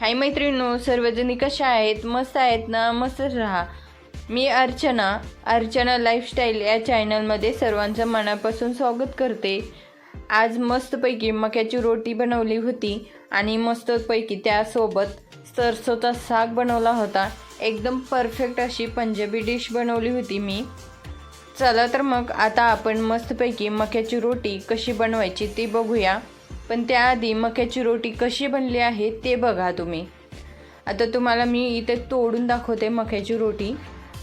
हाय मैत्रिणू सर्वजणी कशा आहेत? मस्त आहेत ना? मस्त राहा. मी अर्चना अर्चना लाईफस्टाईल या चॅनलमध्ये सर्वांचं मनापासून स्वागत करते. आज मस्तपैकी मक्याची रोटी बनवली होती आणि मस्तपैकी त्यासोबत सरसोचा साग बनवला होता. एकदम परफेक्ट अशी पंजाबी डिश बनवली होती मी. चला तर मग आता आपण मस्तपैकी मक्याची रोटी कशी बनवायची ती बघूया. पण त्याआधी मक्याची रोटी कशी बनली आहे ते बघा तुम्ही. आता तुम्हाला मी इथे तोडून दाखवते मक्याची रोटी.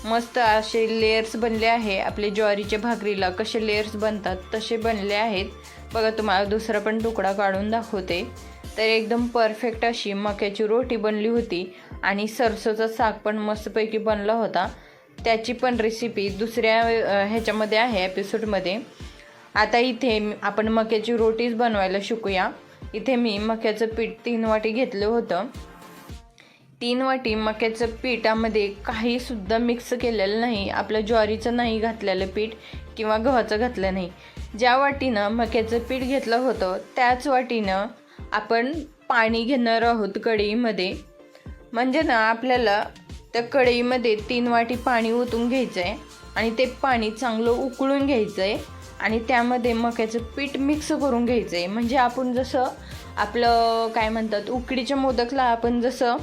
मस्त असे लेयर्स बनले आहे आपले ज्वारीच्या भाकरीला. कसे लेयर्स बनतात तसे बनले आहेत. बघा तुम्हाला दुसरा पण तुकडा काढून दाखवते. तर एकदम परफेक्ट अशी मक्याची रोटी बनली होती. आणि सरसोचा साग पण मस्तपैकी बनला होता. त्याची पण रेसिपी दुसऱ्या ह्याच्यामध्ये आहे एपिसोडमध्ये आता इथे आपण मक्याची रोटीच बनवायला शिकूया. इथे मी मक्याचं पीठ तीन वाटी घेतलं होतं. तीन वाटी मक्याचं पिठामध्ये काहीसुद्धा मिक्स केलेलं नाही. आपलं ज्वारीचं नाही घातलेलं पीठ किंवा गव्हाचं घातलं नाही. ज्या वाटीनं मक्याचं पीठ घेतलं होतं त्याच वाटीनं आपण पाणी घेणार आहोत कढईमध्ये. म्हणजे ना आपल्याला त्या कढईमध्ये तीन वाटी पाणी ओतून घ्यायचं आहे आणि ते पाणी चांगलं उकळून घ्यायचं आहे आणि त्यामध्ये मक्याचं पीठ मिक्स करून घ्यायचं आहे म्हणजे आपण जसं आपलं काय म्हणतात उकडीच्या मोदकला आपण जसं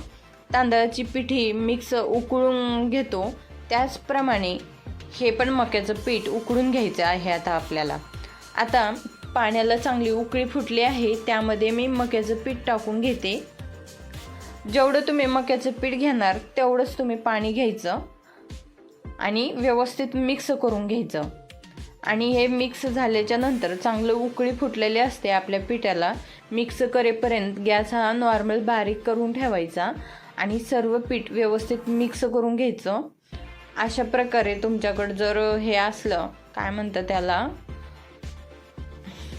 तांदळाची पिठी मिक्स उकळून घेतो त्याचप्रमाणे हे पण मक्याचं पीठ उकळून घ्यायचं आहे आता आपल्याला. आता पाण्याला चांगली उकळी फुटली आहे त्यामध्ये मी मक्याचं पीठ टाकून घेते. जेवढं तुम्ही मक्याचं पीठ घेणार तेवढंच तुम्ही पाणी घ्यायचं आणि व्यवस्थित मिक्स करून घ्यायचं. आणि हे मिक्स झाल्याच्यानंतर चांगलं उकळी फुटलेली असते आपल्या पिठाला. मिक्स करेपर्यंत गॅस हा नॉर्मल बारीक करून ठेवायचा आणि सर्व पीठ व्यवस्थित मिक्स करून घ्यायचं. अशा प्रकारे तुमच्याकडं जर हे असलं काय म्हणतं त्याला?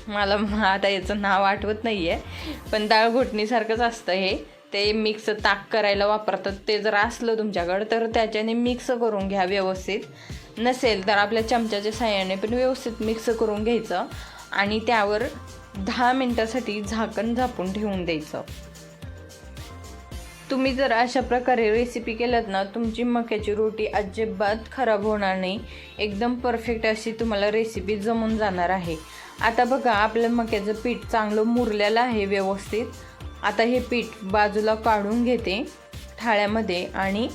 मला आता याचं नाव आठवत नाही आहे पण डाळ घोटणीसारखंच असतं हे. ते मिक्स ताक करायला वापरतात. ते जर असलं तुमच्याकडं तर त्याच्याने मिक्स करून घ्या व्यवस्थित. नसेल तर आपल्या चमच्याच्या साह्याने पण व्यवस्थित मिक्स करून घ्यायचं आणि त्यावर दहा मिनटासाठी झाकण झापून ठेवून द्यायचं. तुम्ही जर अशा प्रकारे रेसिपी केलात ना तुमची मक्याची रोटी अजिबात खराब होणार नाही. एकदम परफेक्ट अशी तुम्हाला रेसिपी जमून जाणार आहे. आता बघा आपलं मक्याचं पीठ चांगलं मुरलेलं आहे व्यवस्थित. आता हे पीठ बाजूला काढून घेते थाळ्यामध्ये आणि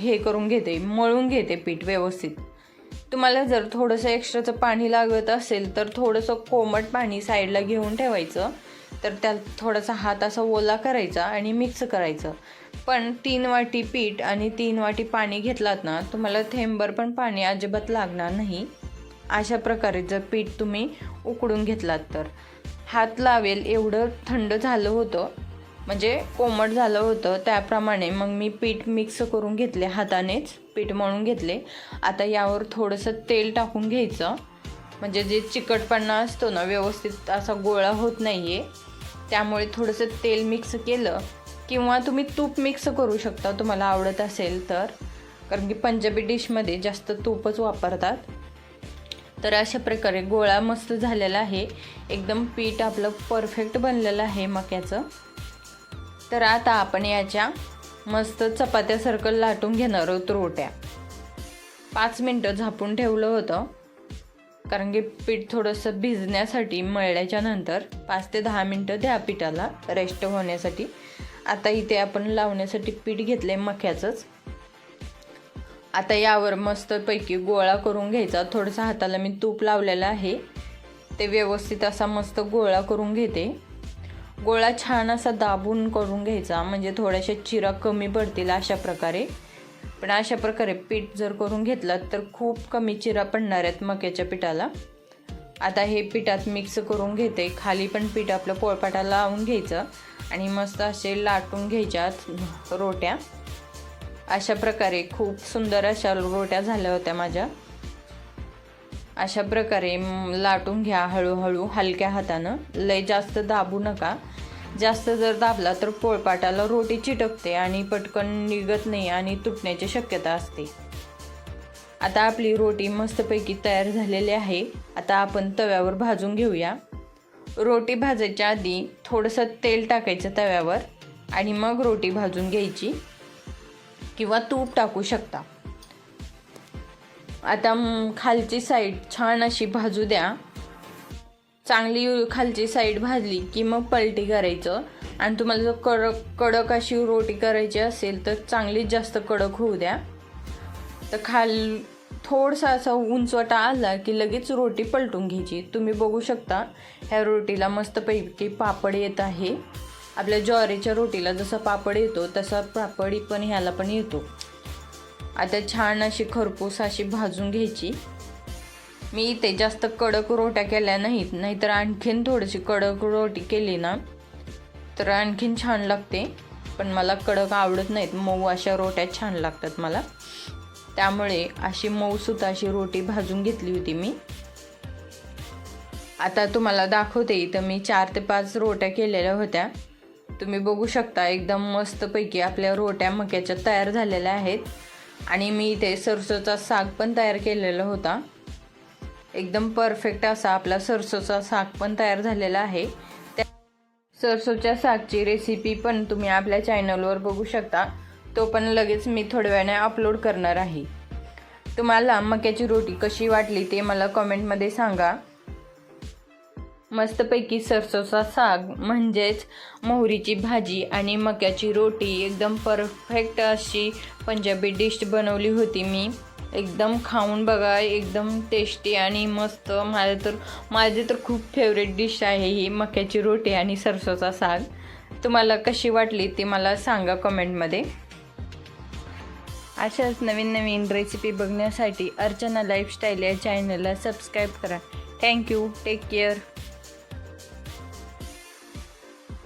हे करून घेते मळून घेते पीठ व्यवस्थित. तुम्हाला जर थोडंसं एक्स्ट्राचं पाणी लागत असेल तर थोडंसं कोमट पाणी साईडला घेऊन ठेवायचं. तर त्यात थोडासा हात असा ओला करायचा आणि मिक्स करायचं. पण तीन वाटी पीठ आणि तीन वाटी पाणी घेतलात ना तुम्हाला थेंबर पण पाणी अजिबात लागणार नाही. अशा प्रकारे जर पीठ तुम्ही उकडून घेतलात तर. हात लावेल एवढं थंड झालं होतं म्हणजे कोमट झालं होतं त्याप्रमाणे मग मी पीठ मिक्स करून घेतले हातानेच पीठ मळून घेतले. आता यावर थोडंसं तेल टाकून घ्यायचं. म्हणजे जे चिकटपणा असतो ना व्यवस्थित असा गोळा होत नाही आहे त्यामुळे थोडंसं तेल मिक्स केलं. किंवा तुम्ही तूप मिक्स करू शकता तुम्हाला आवडत असेल तर. कारण की पंजाबी डिशमध्ये जास्त तूपच वापरतात. तर अशा प्रकारे गोळा मस्त झालेला आहे. एकदम पीठ आपलं परफेक्ट बनलेलं आहे मक्याचं. तर आता आपण याच्या मस्त चपात्यासारखं लाटून घेणार आहोत रोट्या. पाच मिनटं झापून ठेवलं होतं. कारण की पीठ थोडंसं भिजण्यासाठी मळल्याच्या नंतर पाच ते दहा मिनटं द्या पिठाला रेस्ट होण्यासाठी. आता इथे आपण लावण्यासाठी पीठ घेतलं आहे मक्याचंच. आता यावर मस्तपैकी गोळा करून घ्यायचा. थोडंसं हाताला मी तूप लावलेलं आहे. ते व्यवस्थित असा मस्त गोळा करून घेते. गोळा छान असा दाबून करून घ्यायचा. म्हणजे थोड्याशा चिरा कमी पडतील अशा प्रकारे. पण अशा प्रकारे पीठ जर करून घेतलं तर खूप कमी चिरा पडणार आहेत मक्याच्या पिठाला. आता हे पिठात मिक्स करून घेते. खाली पण पीठ आपलं पोळपाटाला लावून घ्यायचं आणि मस्त असे लाटून घ्यायच्यात रोट्या. अशा प्रकारे खूप सुंदर अशा रोट्या झाल्या होत्या माझ्या. अशा प्रकारे लाटून घ्या हळूहळू हलक्या हातानं. लय जास्त दाबू नका. जास्त जर दाबला तर पोळपाटाला रोटी चिटकते आणि पटकन निघत नाही आणि तुटण्याची शक्यता असते. आता आपली रोटी मस्तपैकी तयार झालेली आहे. आता आपण तव्यावर भाजून घेऊया. रोटी भाजायच्या आधी थोडंसं तेल टाकायचं तव्यावर आणि मग रोटी भाजून घ्यायची किंवा तूप टाकू शकता. आता खालची साईड छान अशी भाजू द्या. चांगली खालची साईड भाजली की मग पलटी करायचं. आणि तुम्हाला जर कडक कडक अशी रोटी करायची असेल तर चांगलीच जास्त कडक होऊ द्या. तर खाल थोडसा असा उंचवटा आला की लगेच रोटी पलटून घ्यायची. तुम्ही बघू शकता ह्या रोटीला मस्तपैकी पापड येत आहे. आपल्या ज्वारीच्या रोटीला जसा पापड येतो तसा पापडी पण ह्याला पण येतो. आता छान अशी खरपूस अशी भाजून घ्यायची. मी इथे जास्त कडक रोट्या केल्या नाहीत नाहीतर आणखीन थोडीशी कडक रोटी केली ना तर आणखीन छान लागते. पण मला कडक आवडत नाहीत मऊ अशा रोट्या छान लागतात मला. त्यामुळे अशी मऊसूत अशी रोटी भाजून घेतली होती मी. आता तुम्हाला दाखवते इथं मी चार ते पाच रोट्या केलेल्या होत्या. तुम्ही बघू शकता एकदम मस्तपैकी आपल्या रोट्या मक्याच्या तयार झालेल्या आहेत. आणि मी इथे सरसोचा साग पण तयार केलेला होता. एकदम परफेक्ट असा आपला सरसोचा साग पण तयार झालेला आहे. त्या सरसोच्या सागची रेसिपी पण तुम्ही आपल्या चॅनलवर बघू शकता. तो पण लगेच मी थोड्या वेळाने अपलोड करणार आहे. तुम्हाला मक्याची रोटी कशी वाटली ते मला कमेंटमध्ये सांगा. मस्तपैकी सरसोचा साग म्हणजेच मोहरीची भाजी आणि मक्याची रोटी. एकदम परफेक्ट अशी पंजाबी डिश बनवली होती मी. एकदम खाऊन बघा एकदम टेस्टी आणि मस्त. माझं तर माझी तर खूप फेवरेट डिश आहे ही मक्याची रोटी आणि सरसोचा साग. तुम्हाला कशी वाटली ती मला सांगा कमेंटमध्ये अशाच नवीन नवीन रेसिपी बघण्यासाठी अर्चना लाईफस्टाईल या चॅनलला सबस्क्राईब करा. Thank you take care